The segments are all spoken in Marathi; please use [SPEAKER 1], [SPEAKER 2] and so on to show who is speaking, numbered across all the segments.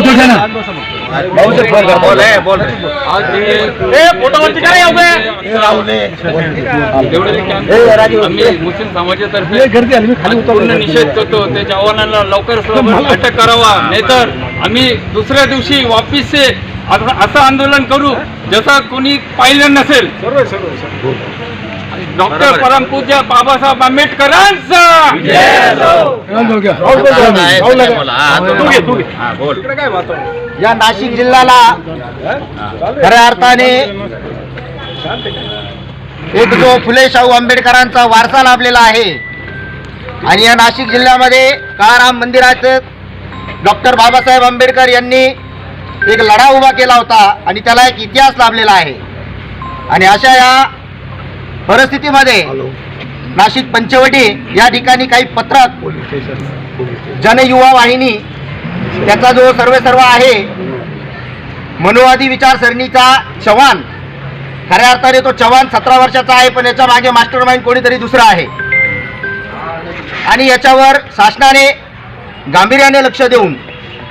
[SPEAKER 1] फोटो घ्या ना.
[SPEAKER 2] मुस्लिम समाजातर्फे
[SPEAKER 1] गर्दी आली मी खाली
[SPEAKER 2] पूर्ण निषेध करतो. त्याच्या आव्हानाला लवकर अटक करावा. नाहीतर आम्ही दुसऱ्या दिवशी वापिस से असं असं आंदोलन करू जसं कोणी पाहिलं नसेल. डॉक्टर परमपूज्य बाबासाहेब आंबेडकरांचा.
[SPEAKER 3] या नाशिक जिल्ह्याला खऱ्या अर्थाने एक जो फुले शाहू आंबेडकरांचा वारसा लाभलेला आहे. आणि या नाशिक जिल्ह्यामध्ये काळाराम मंदिराचं डॉक्टर बाबासाहेब आंबेडकर यांनी एक लढा उभा केला होता आणि त्याला एक इतिहास लाभलेला आहे. आणि अशा या परिस्थितीमध्ये नाशिक पंचवटी या ठिकाणी काही पत्रक जनयुवा वाहिनी त्याचा जो सर्वे सर्व आहे मनुवादी विचारसरणीचा चव्हाण खऱ्या अर्थाने तो चव्हाण सतरा वर्षाचा आहे पण याच्या मागे मास्टर माइंड कोणीतरी दुसरा आहे. आणि याच्यावर शासनाने गांभीर्याने लक्ष देऊन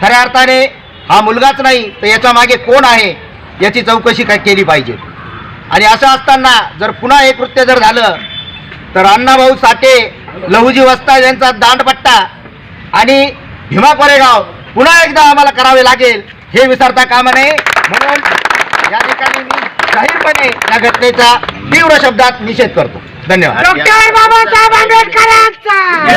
[SPEAKER 3] खऱ्या अर्थाने हा मुलगाच नाही तर याच्या मागे कोण आहे याची चौकशी काय केली पाहिजे. आणि असं असताना जर पुन्हा हे कृत्य जर झालं तर अण्णाभाऊ साठे लहुजी वस्ता यांचा दांडपट्टा आणि भीमा कोरेगाव पुन्हा एकदा आम्हाला करावे लागेल हे विसरता कामा नये. म्हणून या ठिकाणी मी जाहीरपणे या घटनेचा तीव्र शब्दात निषेध करतो. धन्यवाद.
[SPEAKER 4] डॉक्टर बाबासाहेब आंबेडकरांचा!